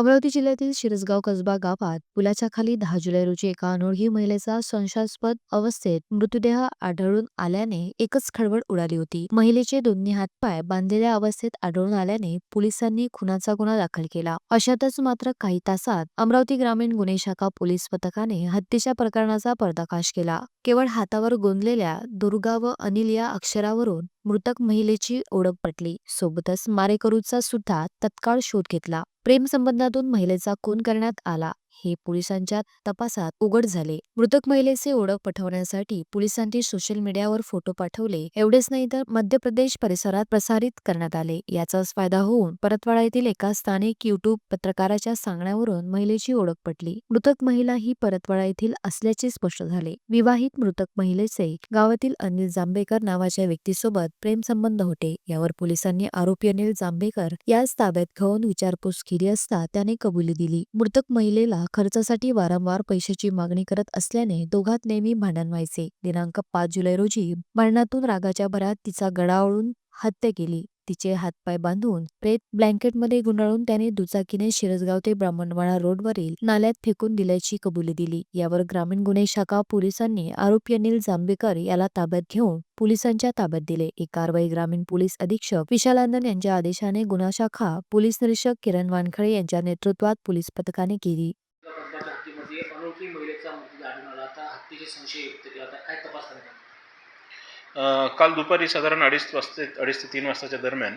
अमरावती जिल्ह्यातील शिरसगाव कसबा गावात पुलाच्या खाली दहा जुलै रोजी एका अनोळखी महिलेचा संशयास्पद अवस्थेत मृतदेह आढळून आल्याने एकच खळबळ उडाली होती. महिलेचे दोन्ही हातपाय बांधलेल्या अवस्थेत आढळून आल्याने पोलिसांनी खुनाचा गुन्हा दाखल केला. अशातच मात्र काही तासात अमरावती ग्रामीण गुन्हे शाखा पोलीस पथकाने हत्येच्या प्रकरणाचा पर्दाकाश केला. केवळ हातावर गोंदलेल्या दुर्गा व अनिल या अक्षरावरून मृतक महिलेची ओळख पटली. सोबतच मारेकरूचा सुद्धा तत्काळ शोध घेतला. प्रेमसंबंधातून महिलेचा खून करण्यात आला. हे पोलिसांच्या तपासात उघड झाले. मृतक महिलेचे ओळख पटवण्यासाठी पोलिसांनी सोशल मीडियावर फोटो पाठवले. एवढेच नाही तर मध्य प्रदेश परिसरात प्रसारित करण्यात आले. याचाच फायदा होऊन परतवाडा येथील एका स्थानिक युट्यूब पत्रकाराच्या सांगण्यावरून महिलेची ओळख पटली. मृतक महिला ही परतवाडा येथील असल्याचे स्पष्ट झाले. विवाहित मृतक महिलेचे गावातील अनिल जांभेकर नावाच्या व्यक्तीसोबत प्रेमसंबंध होते. यावर पोलिसांनी आरोपी अनिल जांभेकर याच ताब्यात घेऊन विचारपूस केली असता त्याने कबुली दिली. मृतक महिलेला खर्चासाठी वारंवार पैशाची मागणी करत असल्याने दोघात नेहमी भांडण व्हायचे. दिनांक पाच जुलै रोजी भांडणातून रागाच्या भरात तिचा गडावळून हत्या केली. तिचे हातपाय बांधून प्रेत ब्लँकेटमध्ये गुंडाळून त्याने दुचाकीने शिरसगाव ते ब्राह्मणवाडा रोडवरील नाल्यात फेकून दिल्याची कबुली दिली. यावर ग्रामीण गुन्हे शाखा पोलिसांनी आरोपी अनिल जांभेकर याला ताब्यात घेऊन पोलिसांच्या ताब्यात दिले. ही कारवाई ग्रामीण पोलीस अधीक्षक विशाल यांच्या आदेशाने गुन्हा शाखा पोलीस निरीक्षक किरण वानखळे यांच्या नेतृत्वात पोलीस पथकाने केली. महिलेचा आढळून आला आता हत्तीचे संशय व्यक्त केला. आता काय तपास करण्यात आला? अ, काल दुपारी साधारण अडीच वाजता अडीच ते तीन वाजताच्या दरम्यान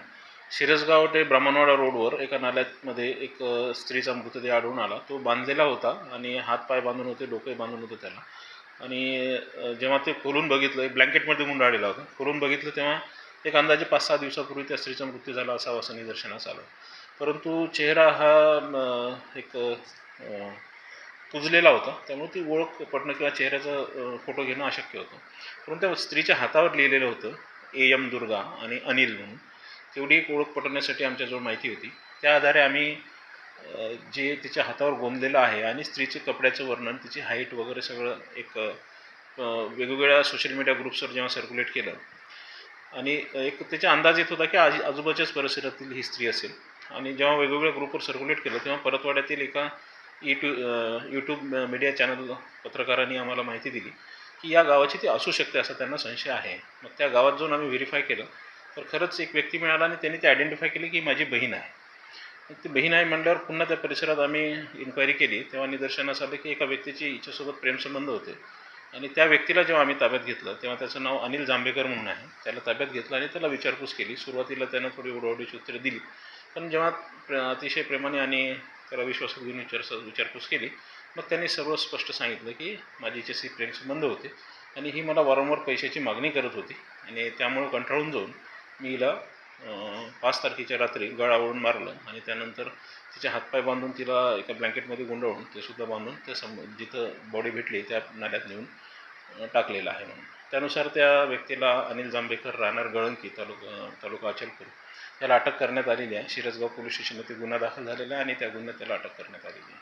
शिरसगाव ते ब्राह्मणवाडा रोडवर एका नाल्यामध्ये एक अ, स्त्रीचा मृतदेह आढळून आला. तो बांधलेला होता आणि हात पाय बांधून होते डोके बांधून होते त्याला. आणि अ, जेव्हा ते खोलून बघितलं ब्लँकेटमध्ये गुंडाळलेला होता. खोलून बघितलं तेव्हा एक अंदाजे पाच सहा दिवसापूर्वी त्या स्त्रीचा मृत्यू झाला असावा असं निदर्शनास आलं. परंतु चेहरा हा म, एक अ, कुजलेला होता. त्यामुळे ती ओळख पटणं किंवा चेहऱ्याचा फोटो घेणं अशक्य होतं. परंतु त्या स्त्रीच्या हातावर लिहिलेलं होतं ए एम दुर्गा आणि अनिल म्हणून. तेवढी एक ओळख पटवण्यासाठी आमच्याजवळ माहिती होती. त्या आधारे आम्ही जे तिच्या हातावर गोंदलेलं आहे आणि स्त्रीचे कपड्याचं वर्णन तिची हाईट वगैरे सगळं एक वेगवेगळ्या सोशल मीडिया ग्रुप्सवर जेव्हा सर्क्युलेट केलं. आणि एक त्याचा अंदाज येत होता की आजी आजूबाजूच्याच परिसरातील ही स्त्री असेल. आणि जेव्हा वेगवेगळ्या ग्रुपवर सर्क्युलेट केलं तेव्हा परतवाड्यातील एका यूट्यू यूट्यूब मीडिया चॅनल पत्रकारांनी आम्हाला माहिती दिली की या गावाची ती असू शकते असा त्यांना संशय आहे. मग त्या गावात जाऊन आम्ही व्हेरीफाय केलं. तर खरंच एक व्यक्ती मिळाला आणि त्यांनी ते आयडेंटिफाय केली की माझी बहीण आहे. मग ती बहीण आहे म्हणल्यावर पुन्हा त्या परिसरात आम्ही इन्क्वायरी केली. तेव्हा निदर्शनास आलं की एका व्यक्तीची हिच्यासोबत प्रेमसंबंध होते. आणि त्या व्यक्तीला जेव्हा आम्ही ताब्यात घेतलं तेव्हा त्याचं नाव अनिल जांभेकर म्हणून आहे. त्याला ताब्यात घेतलं आणि त्याला विचारपूस केली. सुरुवातीला त्यानं थोडी ओढवडीची उत्तरे दिली. पण जेव्हा प्र अतिशय प्रेमाने आणि त्याला विश्वासात घेऊन विचार विचारपूस केली. मग त्यांनी सर्व स्पष्ट सांगितलं की माझी हिच्याशी प्रेमसंबंध होते आणि ही मला वारंवार पैशाची मागणी करत होती आणि त्यामुळं कंटाळून जाऊन मी हिला पाच तारखेच्या रात्री गळावळून मारलं आणि त्यानंतर तिचे हातपाय बांधून तिला एका ब्लँकेटमध्ये गुंडाळून ते सुद्धा बांधून त्या सम जिथं बॉडी भेटली त्या नाल्यात नेऊन टाकलेलं आहे म्हणून. त्यानुसार त्या व्यक्तीला अनिल जांभेकर राहणार गळंकी तालुका तालुका अचलपूर त्याला अटक करण्यात आलेली आहे. शिरसगाव पोलीस स्टेशनमध्ये गुन्हा दाखल झालेला आहे आणि त्या गुन्ह्यात त्याला अटक करण्यात आलेली आहे.